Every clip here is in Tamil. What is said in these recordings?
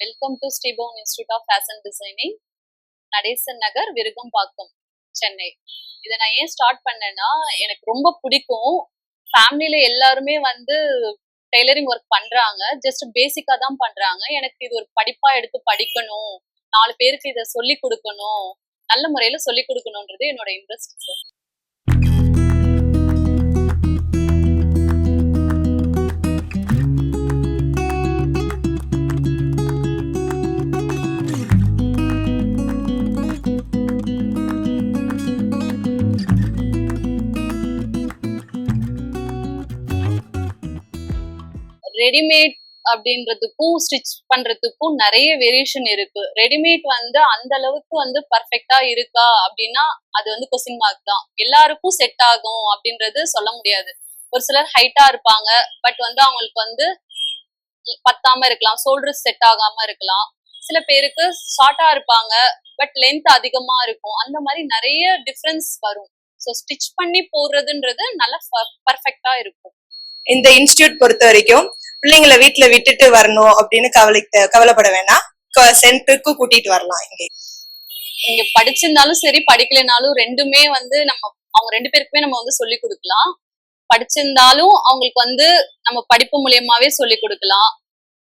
Welcome to Sreebhavan institute of fashion designing Natesan Nagar Virugambakkam Chennai இதை நான் ஏன் ஸ்டார்ட் பண்ணேன்னா எனக்கு ரொம்ப பிடிக்கும். ஃபேமிலியில எல்லாருமே வந்து டெய்லரிங் ஒர்க் பண்றாங்க. ஜஸ்ட் பேசிக்கா தான் பண்றாங்க. எனக்கு இது ஒரு படிப்பா எடுத்து படிக்கணும். நாலு பேருக்கு இதை சொல்லி கொடுக்கணும். நல்ல முறையில சொல்லி கொடுக்கணுன்றது என்னோட இன்ட்ரெஸ்ட் சார் ரெடிமேட் அப்படின்றதுக்கும் ஸ்டிச் பண்றதுக்கும் நிறைய வேரியேஷன் இருக்கு. ரெடிமேட் வந்து அந்த அளவுக்கு வந்து பர்ஃபெக்டா இருக்கா அப்படின்னா அது வந்து கொஸ்டின் மார்க் தான். எல்லாருக்கும் செட் ஆகும் அப்படின்றது சொல்ல முடியாது. ஒரு சிலர் ஹைட்டா இருப்பாங்க பட் வந்து அவங்களுக்கு வந்து பத்தாம இருக்கலாம் ஷோல்டர்ஸ் செட் ஆகாம இருக்கலாம். சில பேருக்கு ஷார்ட்டா இருப்பாங்க பட் லென்த் அதிகமா இருக்கும். அந்த மாதிரி நிறைய டிஃப்ரென்ஸ் வரும். ஸோ ஸ்டிச் பண்ணி போடுறதுன்றது நல்லா பர்ஃபெக்டா இருக்கும். இந்த இன்ஸ்டியூட் பொறுத்த வரைக்கும் பிள்ளைங்களை வீட்டுல விட்டுட்டு வரணும் அப்படின்னு கவலை கவலைப்பட வேணாம். சென்டருக்கு கூட்டிட்டு வரலாம் இங்கே. இங்க படிச்சிருந்தாலும் சரி படிக்கலைனாலும் ரெண்டுமே வந்து நம்ம அவங்க ரெண்டு பேருக்குமே நம்ம வந்து சொல்லி கொடுக்கலாம். படிச்சிருந்தாலும் அவங்களுக்கு வந்து நம்ம படிப்பு மூலியமாவே சொல்லி கொடுக்கலாம்.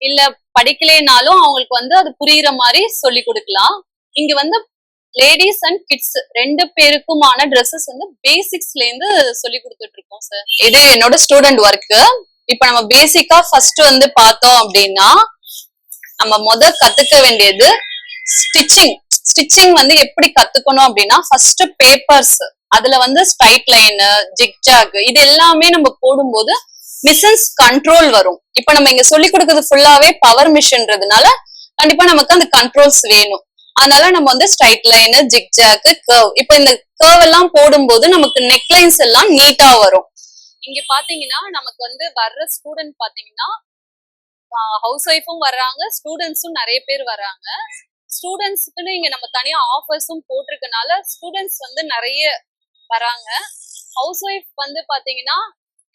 இல்ல படிக்கலைனாலும் அவங்களுக்கு வந்து அது புரியுற மாதிரி சொல்லி கொடுக்கலாம். இங்க வந்து லேடிஸ் அண்ட் கிட்ஸ் ரெண்டு பேருக்குமான ட்ரெஸ்ஸஸ் வந்து பேசிக்ஸ்ல இருந்து சொல்லி கொடுத்துட்டு இருக்கோம் சார் இது என்னோட ஸ்டூடெண்ட் ஒர்க் இப்ப நம்ம பேசிக்கா ஃபர்ஸ்ட் வந்து பார்த்தோம் அப்படின்னா நம்ம முத கத்துக்க வேண்டியது ஸ்டிச்சிங் ஸ்டிச்சிங் வந்து எப்படி கத்துக்கணும் அப்படின்னா ஃபர்ஸ்ட் பேப்பர்ஸ் அதுல வந்து ஸ்ட்ரைட் லைனு ஜிக்ஜாக் இது எல்லாமே நம்ம போடும்போது மிஷன்ஸ் கண்ட்ரோல் வரும். இப்ப நம்ம இங்க சொல்லி கொடுக்கறது ஃபுல்லாவே பவர் மிஷின்றதுனால கண்டிப்பா நமக்கு அந்த கண்ட்ரோல்ஸ் வேணும். அதனால நம்ம வந்து ஸ்ட்ரைட் லைனு ஜிக்ஜாக் கர்வ் இப்ப இந்த கர்வ் எல்லாம் போடும்போது நமக்கு நெக்லைன்ஸ் எல்லாம் நீட்டா வரும். இங்க பாத்தீங்கன்னா நமக்கு வந்து வர்ற ஸ்டூடெண்ட் பாத்தீங்கன்னா ஹவுஸ் ஒய்ஃபும் வர்றாங்க ஸ்டூடெண்ட்ஸும் நிறைய பேர் வர்றாங்க. ஸ்டூடெண்ட்ஸுக்குன்னு இங்க நம்ம தனியா ஆஃபர்ஸும் போட்டிருக்கனால ஸ்டூடெண்ட்ஸ் வந்து நிறைய வராங்க ஹவுஸ் ஒய்ஃப் வந்து பாத்தீங்கன்னா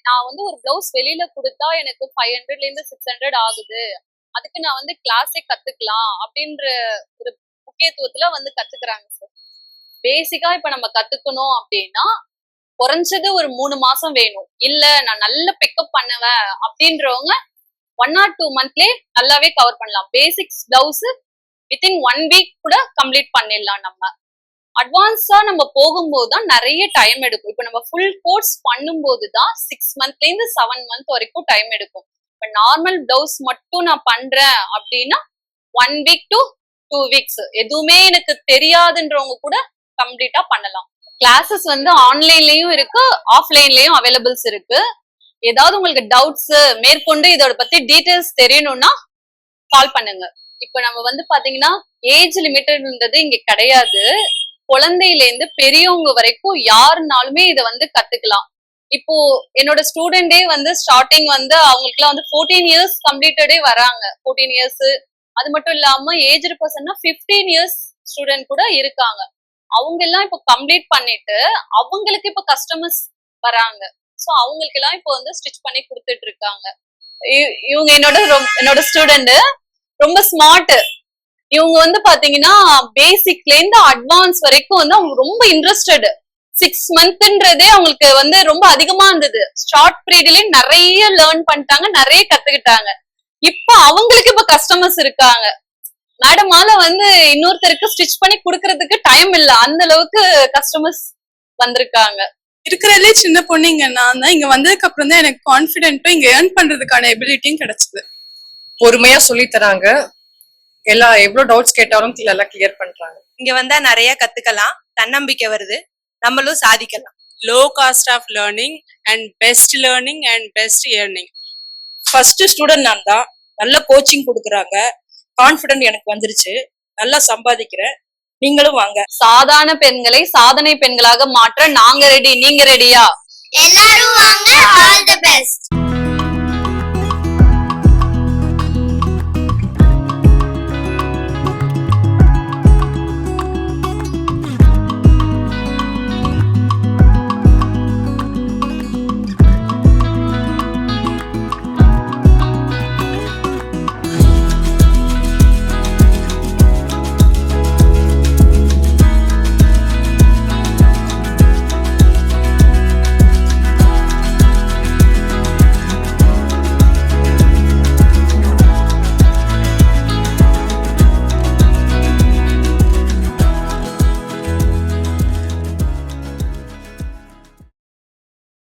நான் வந்து ஒரு பிளவுஸ் வெளியில கொடுத்தா எனக்கு ஃபைவ் ஹண்ட்ரட்ல இருந்து சிக்ஸ் ஹண்ட்ரட் ஆகுது. அதுக்கு நான் வந்து கிளாஸே கத்துக்கலாம் அப்படின்ற ஒரு முக்கியத்துவத்துல வந்து கத்துக்கிறாங்க சார் பேசிக்கா இப்ப நம்ம கத்துக்கணும் அப்படின்னா குறைஞ்சது ஒரு மூணு மாசம் வேணும். இல்ல நான் நல்ல பிக்கப் பண்ணுவேன் அப்படின்றவங்க ஒன் ஆர் டூ மந்த்லயே நல்லாவே கவர் பண்ணலாம். Basics blouse within one week கூட கம்ப்ளீட் பண்ணிடலாம் நம்ம. அட்வான்ஸா நம்ம போகும்போது தான் நிறைய டைம் எடுக்கும். இப்போ நம்ம ஃபுல் கோர்ஸ் பண்ணும்போது தான் சிக்ஸ் மந்த்ல இருந்து செவன் மந்த் வரைக்கும் டைம் எடுக்கும். இப்போ நார்மல் பிளவுஸ் மட்டும் நான் பண்றேன் அப்படின்னா one week to two weeks எதுவுமே எனக்கு தெரியாதுன்றவங்க கூட கம்ப்ளீட்டா பண்ணலாம். கிளாஸஸ் வந்து ஆன்லைன்லயும் இருக்கு ஆஃப்லைன்லயும் அவைலபிள்ஸ் இருக்கு. ஏதாவது உங்களுக்கு டவுட்ஸ் மேற்கொண்டு இதோட பத்தி டீட்டெயில்ஸ் தெரியணும்னா கால் பண்ணுங்க. இப்ப நம்ம வந்து பாத்தீங்கன்னா ஏஜ் லிமிட்டட்ன்றது இங்க கிடையாது. குழந்தையில இருந்து பெரியவங்க வரைக்கும் யாருனாலுமே இதை வந்து கத்துக்கலாம். இப்போ என்னோட ஸ்டூடெண்டே வந்து ஸ்டார்டிங் வந்து அவங்களுக்குலாம் வந்து ஃபோர்டீன் இயர்ஸ் கம்ப்ளீட்டடே வராங்க. ஃபோர்டீன் இயர்ஸ் அது மட்டும் இல்லாம ஏஜ் பர்சன்னா ஃபிஃப்டீன் இயர்ஸ் ஸ்டூடெண்ட் கூட இருக்காங்க. அவங்க எல்லாம் இப்போ கம்ப்ளீட் பண்ணிட்டு அவங்களுக்கு இப்போ கஸ்டமர்ஸ் வராங்க. ஸோ அவங்களுக்கு எல்லாம் இப்போ வந்து ஸ்டிச் பண்ணி கொடுத்துட்டு இருக்காங்க. இவங்க என்னோட என்னோட ஸ்டூடெண்ட் ரொம்ப ஸ்மார்ட் இவங்க வந்து பாத்தீங்கன்னா பேசிக்ல இருந்து அட்வான்ஸ் வரைக்கும் வந்து அவங்க ரொம்ப இன்ட்ரெஸ்டட் சிக்ஸ் மந்த்ன்றதே அவங்களுக்கு வந்து ரொம்ப அதிகமா இருந்தது. ஷார்ட் பீரியட்லயே நிறைய லேர்ன் பண்ணிட்டாங்க நிறைய கத்துக்கிட்டாங்க. இப்ப அவங்களுக்கு இப்ப கஸ்டமர்ஸ் இருக்காங்க. மேடமால வந்து இன்னொருத்தருக்கு ஸ்டிச் பண்ணி கொடுக்கறதுக்கு டைம் இல்ல. அந்த அளவுக்கு கஸ்டமர்ஸ் வந்திருக்காங்க. இருக்கிறதுலே சின்ன பொண்ணு இங்க நான் தான். இங்க வந்ததுக்கு அப்புறம் தான் எனக்கு கான்பிடென்ட்டும் இங்க ஏர்ன் பண்றதுக்கான எபிலிட்டியும் கிடைச்சது. பொறுமையா சொல்லி தராங்க. எல்லா எவ்வளவு டவுட்ஸ் கேட்டாலும் எல்லாம் கிளியர் பண்றாங்க. இங்க வந்தா நிறைய கத்துக்கலாம். தன்னம்பிக்கை வருது. நம்மளும் சாதிக்கலாம். Low cost of learning and best learning and best earning. First student நான் தான். நல்ல கோச்சிங் கொடுக்குறாங்க. கான்ஃபிடென்ட் எனக்கு வந்துருச்சு. நல்லா சம்பாதிக்கிறேன். நீங்களும் வாங்க. சாதாரண பெண்களை சாதனை பெண்களாக மாற்ற நாங்க ரெடி நீங்க ரெடியா எல்லாரும் வாங்க ஆல் தி பெஸ்ட்